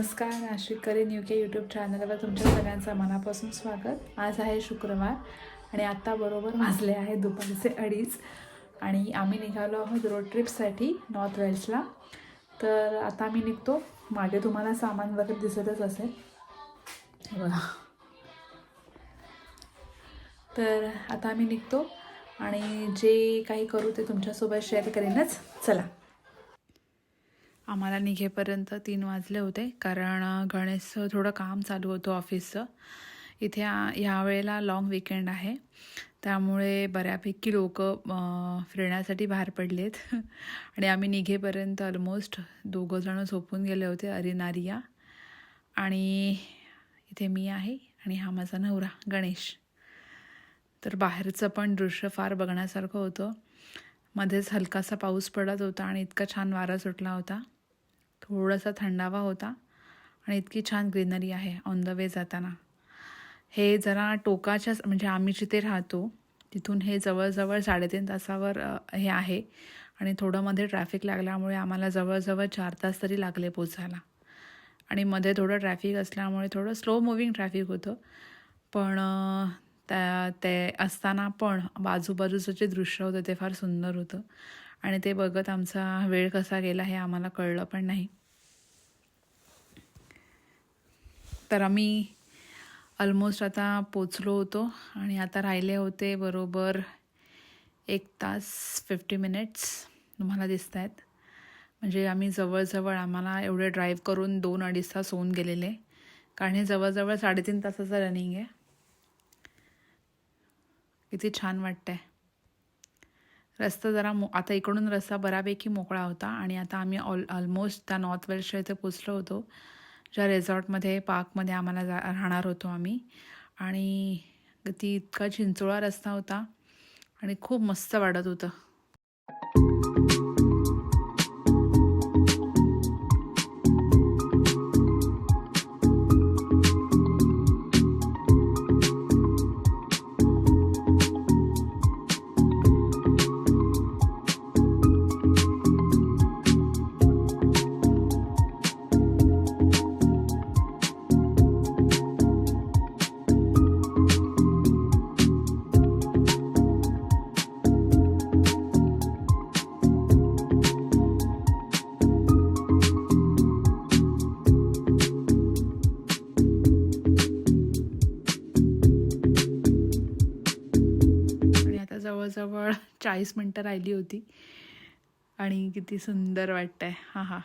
नमस्कार नाशिक करीन you K YouTube चॅनलवर तुमच्या सगळ्यांचं मनापासून स्वागत. आज आहे शुक्रवार आणि आत्ता बरोबर वाजले आहे दुपारचे अडीच आणि आम्ही निघालो आहोत रोड ट्रिपसाठी नॉर्थ वेस्टला तर आता आम्ही निघतो. मागे तुम्हाला सामान वगैरे दिसतच असेल. बघा. तर आता आम्ही निघतो आणि जे काही करू ते तुमच्यासोबत शेअर करेनच. चला. आम्हाला निघेपर्यंत तीन वाजले होते कारण गणेशचं थोडं काम चालू होतं ऑफिसचं. इथे ह्या वेळेला लाँग विकेंड आहे. त्यामुळे बऱ्यापैकी लोक फिरण्यासाठी बाहेर पडले आहेत आणि आम्ही निघेपर्यंत ऑलमोस्ट दोघंजणं झोपून गेले होते अरिनारिया आणि इथे मी आहे आणि हा माझा नवरा गणेश. तर बाहेरचं पण दृश्य फार बघण्यासारखं होतं. मध्येच हलकासा पाऊस पडत होता आणि इतका छान वारा सुटला होता. थोडासा थंडावा होता आणि इतकी छान ग्रीनरी आहे ऑन द वे जाताना. हे जरा टोकाच्या म्हणजे आम्ही जिथे राहतो तिथून हे जवळजवळ साडेतीन तासावर हे आहे आणि थोडं मध्ये ट्रॅफिक लागल्यामुळे आम्हाला जवळजवळ चार तास तरी लागले पोचायला. आणि मध्ये थोडं ट्रॅफिक असल्यामुळे थोडं स्लो मुव्हिंग ट्रॅफिक होतं. पण त्या ते असताना पण बाजूबाजूचं जे दृश्य होतं ते फार सुंदर होतं. आणि ते बघत आमचा वेळ कसा गेला हे आम्हाला कळलं पण नाही. तर आम्ही ऑलमोस्ट आता पोचलो होतो आणि आता राहिले होते बरोबर एक तास फिफ्टी मिनिट्स तुम्हाला दिसत आहेत म्हणजे आम्ही जवळजवळ आम्हाला एवढे ड्राईव्ह करून दोन अडीच तास होऊन गेलेले. कारण हे जवळजवळ साडेतीन तासाचं रनिंग आहे. किती छान वाटतंय. रस्ता जरा मो आता इकडून रस्ता बऱ्यापैकी मोकळा होता आणि आता आम्ही ऑल ऑलमोस्ट त्या नॉर्थ वेस्टच्या इथे पोचलो होतो. ज्या रेझॉर्टमध्ये पार्कमध्ये आम्हाला जा राहणार होतो आम्ही. आणि ती इतका चिंचोळा रस्ता होता आणि खूप मस्त वाटत होतं. जवळ जवळजवळ चाळीस मिनटं राहिली होती. आणि किती सुंदर वाटतंय. हां हां.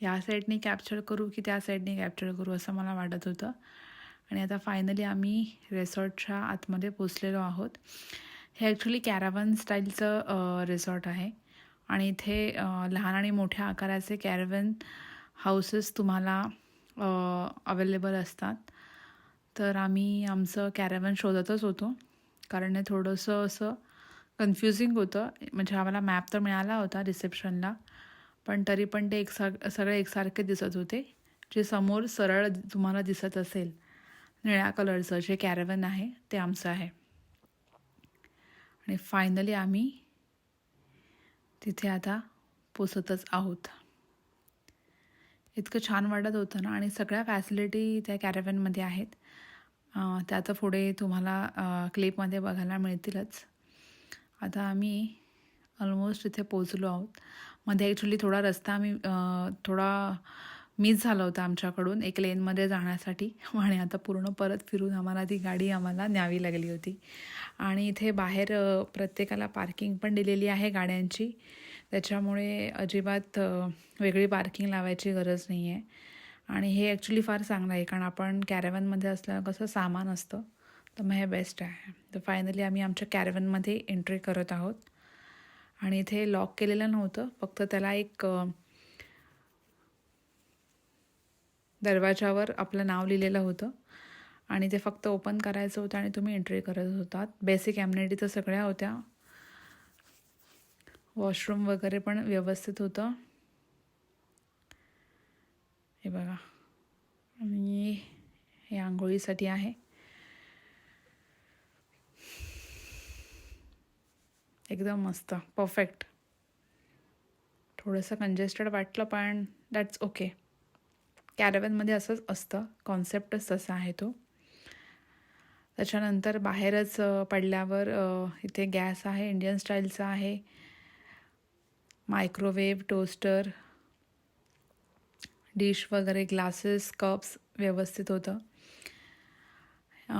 ह्या साईडने कॅप्चर करू की त्या साईडने कॅप्चर करू असं मला वाटत होतं. आणि आता फायनली आम्ही रेसॉर्टच्या आतमध्ये पोचलेलो आहोत. हे ॲक्च्युली कॅरावन स्टाईलचं रिसॉर्ट आहे. आणि इथे लहान आणि मोठ्या आकाराचे कॅरवन हाऊसेस तुम्हाला अवेलेबल असतात. तर आम्ही आमचं कॅरवन शोधतच होतो. कारण हे थोडंसं असं कन्फ्युजिंग होतं. म्हणजे आम्हाला मॅप तर मिळाला होता रिसेप्शनला पण तरी पण ते एकसार सगळे एकसारखे दिसत होते. जे समोर सरळ तुम्हाला दिसत असेल निळ्या कलरचं जे कॅरेवन आहे ते आमचं आहे. आणि फायनली आम्ही तिथे आता पोचतच आहोत. इतकं छान वाटत होतं ना? आणि सगळ्या फॅसिलिटी त्या कॅरेवनमध्ये आहेत. अं, त्या पुढे तुम्हाला क्लिपमध्ये बघायला मिळतीलच. आता आम्ही ऑलमोस्ट इथे पोचलो आहोत. मध्ये ॲक्च्युली थोडा रस्ता आम्ही थोडा मिस झाला होता आमच्याकडून एक लेनमध्ये जाण्यासाठी. आणि आता पूर्ण परत फिरून आम्हाला ती गाडी आम्हाला न्यावी लागली होती. आणि इथे बाहेर प्रत्येकाला पार्किंग पण दिलेली आहे गाड्यांची. त्याच्यामुळे अजिबात वेगळी पार्किंग लावायची गरज नाही आहे आणि हे ॲक्च्युली फार चांगलं आहे कारण आपण कॅरेवनमध्ये असल्यावर कसं सामान असतं तर मग हे बेस्ट आहे. तर फायनली आम्ही आमच्या कॅरेवनमध्ये एंट्री करत आहोत. आणि इथे लॉक केलेलं नव्हतं फक्त त्याला एक दरवाजावर आपलं नाव लिहिलेलं होतं. आणि ते फक्त ओपन करायचं होतं आणि तुम्ही एंट्री करत होतात. बेसिक ॲम्युनिटी तर सगळ्या होत्या. वॉशरूम वगैरे पण व्यवस्थित होतं. हे बघा. आणि हे आंघोळीसाठी आहे. एकदम मस्त. परफेक्ट थोडंसं कंजेस्टेड वाटलं पण दॅट्स ओके कॅरेवनमध्ये असंच असतं. कॉन्सेप्टच तसा आहे तो. त्याच्यानंतर बाहेरच पडल्यावर इथे गॅस आहे इंडियन स्टाईलचा आहे. मायक्रोवेव्ह टोस्टर डिश वगैरे ग्लासेस कप्स व्यवस्थित होतं.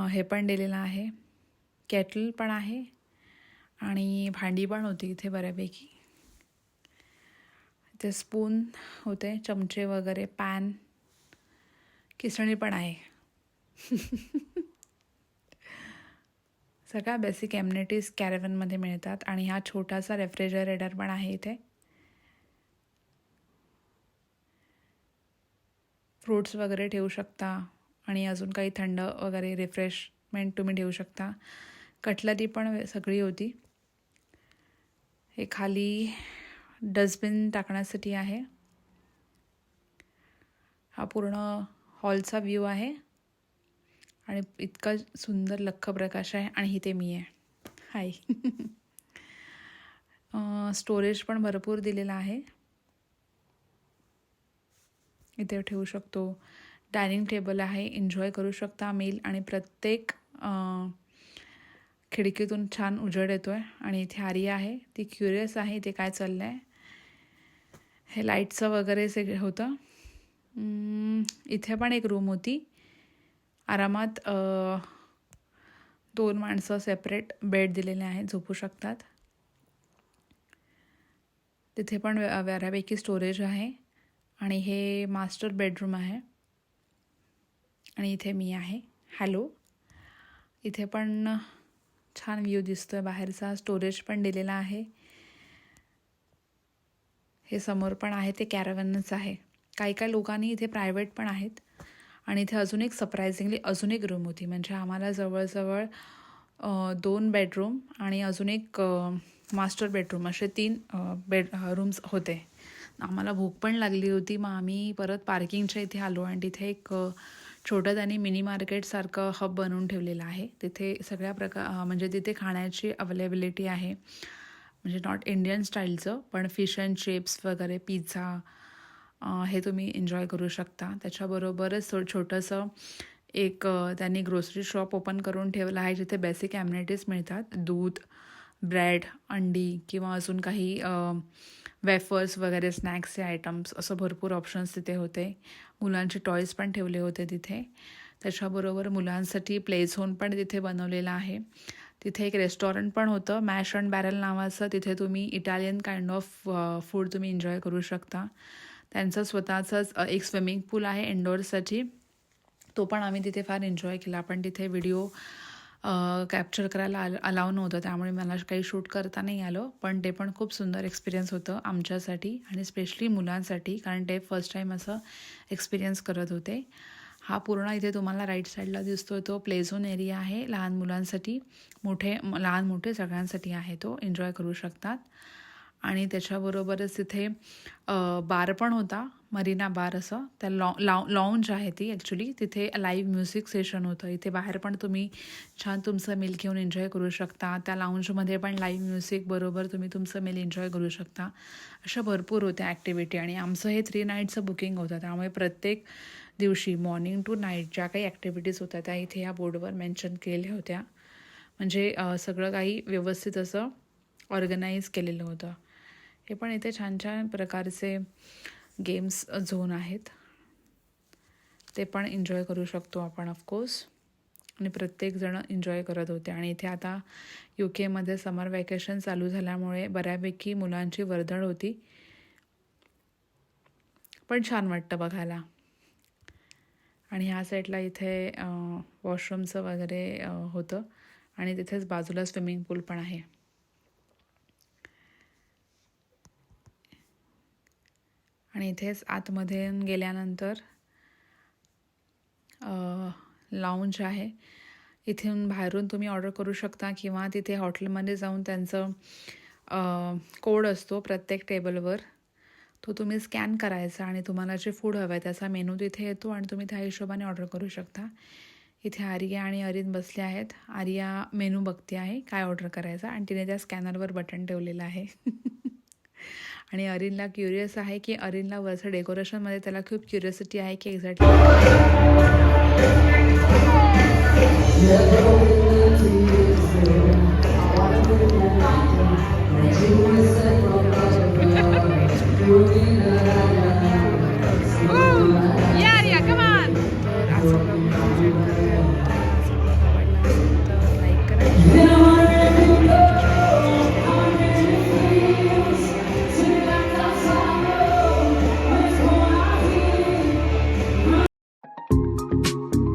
हे पण दिलेलं आहे. केटल पण आहे आणि भांडी पण होती इथे बऱ्यापैकी. इथे स्पून होते चमचे वगैरे पॅन किसणी पण आहे. सगळ्या बेसिक ॲम्युनिटीज कॅरेवनमध्ये मिळतात आणि हा छोटासा रेफ्रिजरेटर पण आहे इथे. फ्रूट्स वगैरे ठेवू शकता आणि अजून काही थंड वगैरे रिफ्रेशमेंट तुम्ही ठेवू शकता. कटलरी पण सगळी होती. हे खाली डस्टबिन टाकण्यासाठी आहे. हा पूर्ण हॉलचा व्ह्यू आहे. आणि इतका सुंदर लख्ख प्रकाश आहे आणि इथे मी आहे. हाय स्टोरेज पण भरपूर दिलेला आहे. इथे ठेवू शकतो. डायनिंग टेबल आहे एन्जॉय करू शकता मेल आणि प्रत्येक खिडकीतून छान उजेड आहे आणि इथे आर्या आहे ती क्युरियस आहे इथे काय चाललं आहे हे लाईटचं वगैरे सगळं होतं. इथे पण एक रूम होती. आरामात दोन माणसं सेपरेट बेड दिलेले आहेत झोपू शकतात. तिथे पण वे- बऱ्यापैकी स्टोरेज आहे. आणि हे मास्टर बेडरूम आहे. आणि इथे मी आहे. हॅलो इथे पण छान व्ह्यू आहे बाहेरचा स्टोरेज पण दिलेला आहे. हे समोर पण आहे. ते कॅरवनच आहे. काही काही लोकांनी इथे प्रायव्हेट पण आहेत. आणि इथे अजून एक सरप्रायझिंगली अजून एक रूम होती. म्हणजे आम्हाला जवळजवळ दोन बेडरूम आणि अजून एक मास्टर बेडरूम असे तीन बेड रूम्स होते. आम्हाला भूक पण लागली होती. मग आम्ही परत पार्किंगच्या इथे आलो आणि तिथे एक छोटं त्यांनी मिनी मार्केटसारखं हब बनवून ठेवलेलं आहे. तिथे सगळ्या प्रकार म्हणजे तिथे खाण्याची अवेलेबिलिटी आहे. म्हणजे नॉट इंडियन स्टाईलचं पण फिश अँड चिप्स वगैरे पिझ्झा हे तुम्ही एन्जॉय करू शकता. त्याच्याबरोबरच थो छोटंसं एक त्यांनी ग्रोसरी शॉप ओपन करून ठेवलं आहे जिथे बेसिक ॲम्युनिटीज मिळतात. दूध ब्रेड अंडी किंवा अजून काही वेफर्स वगैरे स्नॅक्सचे आयटम्स असं भरपूर ऑप्शन्स तिथे होते. मुलांचे टॉईज पण ठेवले होते तिथे. त्याच्याबरोबर मुलांसाठी प्ले झोन पण तिथे बनवलेला आहे. तिथे एक रेस्टॉरंट पण होतं मॅश अँड बॅरल नावाचं. तिथे तुम्ही इटालियन काइंड ऑफ फूड तुम्ही एन्जॉय करू शकता. त्यांचं स्वतःचंच एक स्विमिंग पूल आहे इंडोर्ससाठी तो पण आम्ही तिथे फार एन्जॉय केला. पण तिथे व्हिडिओ कॅप्चर करायला अल अलाव नव्हतं. त्यामुळे मला काही शूट करता नाही आलं. पण ते पण खूप सुंदर एक्सपिरियन्स होतं आमच्यासाठी आणि स्पेशली मुलांसाठी. कारण ते फर्स्ट टाईम असं एक्सपिरियन्स करत होते. हा पूर्ण इथे तुम्हाला राईट साईडला दिसतोय तो प्ले झोन एरिया आहे. लहान मुलांसाठी मोठे लहान मोठे सगळ्यांसाठी आहे तो. एन्जॉय करू शकतात. आणि त्याच्याबरोबरच तिथे बार पण होता मरीना बार असं. त्या लॉ लाव लॉन्ज आहे ती ॲक्च्युली तिथे लाईव्ह म्युझिक सेशन होतं. इथे बाहेर पण तुम्ही छान तुमचं मिल घेऊन एन्जॉय करू शकता. त्या लाऊंजमध्ये पण लाईव्ह म्युझिक बरोबर तुम्ही तुमचं मिल एन्जॉय करू शकता. अशा भरपूर होत्या ॲक्टिव्हिटी आणि आमचं हे थ्री नाईटचं बुकिंग होतं. त्यामुळे प्रत्येक दिवशी मॉर्निंग टू नाईट ज्या काही ॲक्टिव्हिटीज होत्या त्या इथे या बोर्डवर मेन्शन केल्या होत्या. म्हणजे सगळं काही व्यवस्थित असं ऑर्गनाईज केलेलं होतं. हे पण इथे छान छान प्रकारचे गेम्स झोन आहेत. ते पण एन्जॉय करू शकतो आपण ऑफकोर्स आणि प्रत्येकजण एन्जॉय करत होते. आणि इथे आता यू केमध्ये समर वॅकेशन चालू झाल्यामुळे बऱ्यापैकी मुलांची वर्दळ होती. पण छान वाटतं बघायला. आणि ह्या साईडला इथे वॉशरूमचं वगैरे होतं. आणि तिथेच बाजूला स्विमिंग पूल पण आहे. आणि इथेच आतमध्ये गेल्यानंतर लाऊंज आहे. इथून बाहेरून तुम्ही ऑर्डर करू शकता किंवा तिथे हॉटेलमध्ये जाऊन त्यांचं कोड असतो प्रत्येक टेबलवर तो तुम्ही स्कॅन करायचा आणि तुम्हाला जे फूड हवं आहे त्याचा मेनू तिथे येतो आणि तुम्ही त्या हिशोबाने ऑर्डर करू शकता. इथे आर्या आणि अरिन बसले आहेत. आर्या मेनू बघते आहे काय ऑर्डर करायचा आणि तिने त्या स्कॅनरवर बटन ठेवलेलं आहे. आणि अरिनला क्युरियस आहे की अरिनला वरचं डेकोरेशनमध्ये त्याला खूप क्युरियोसिटी आहे की एक्झॅक्टली